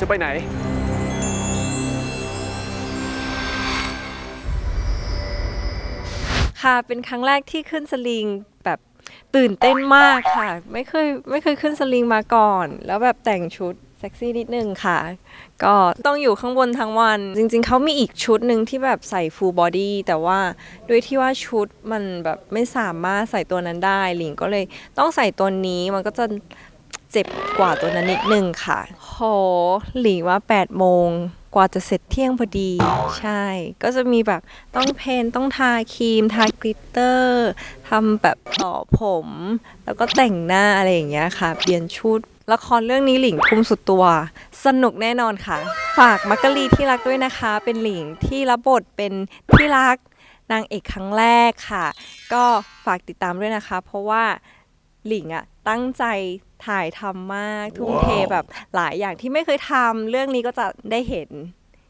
จะไปไหน ค่ะ เป็นครั้งแรกที่ขึ้นสลิงแบบตื่นเต้นมากค่ะ ไม่เคยไม่เคยขึ้นสลิงมาก่อน แล้วแบบแต่งชุดเซ็กซี่นิดนึงค่ะ ก็ต้องอยู่ข้างบนทั้งวัน จริงๆ เขามีอีกชุดหนึ่งที่แบบใส่ full body แต่ว่าด้วยที่ว่าชุดมันแบบไม่สามารถใส่ตัวนั้นได้ หลิงก็เลยต้องใส่ตัวนี้มันก็จะ เจ็บกว่าตัวนั้นนิดนึงค่ะ โห หลิงว่า 8 โมงกว่าจะเสร็จเที่ยงพอดี ใช่ ก็จะมีแบบต้องเพนต้องทาครีม ทากลิตเตอร์ทำแบบต่อผม แล้วก็แต่งหน้าอะไรอย่างเงี้ยค่ะ เปลี่ยนชุดละครเรื่องนี้หลิงทุ่มสุดตัว สนุกแน่นอนค่ะ ฝากมักกะลีที่รักด้วยนะคะ เป็นหลิงที่รับบทเป็นที่รักนางเอกครั้งแรกค่ะ ก็ฝากติดตามด้วยนะคะ เพราะว่า หลิงอะตั้งใจถ่ายทำมากทุ่มเทแบบหลายอย่างที่ไม่เคยทำเรื่องนี้ก็จะได้เห็น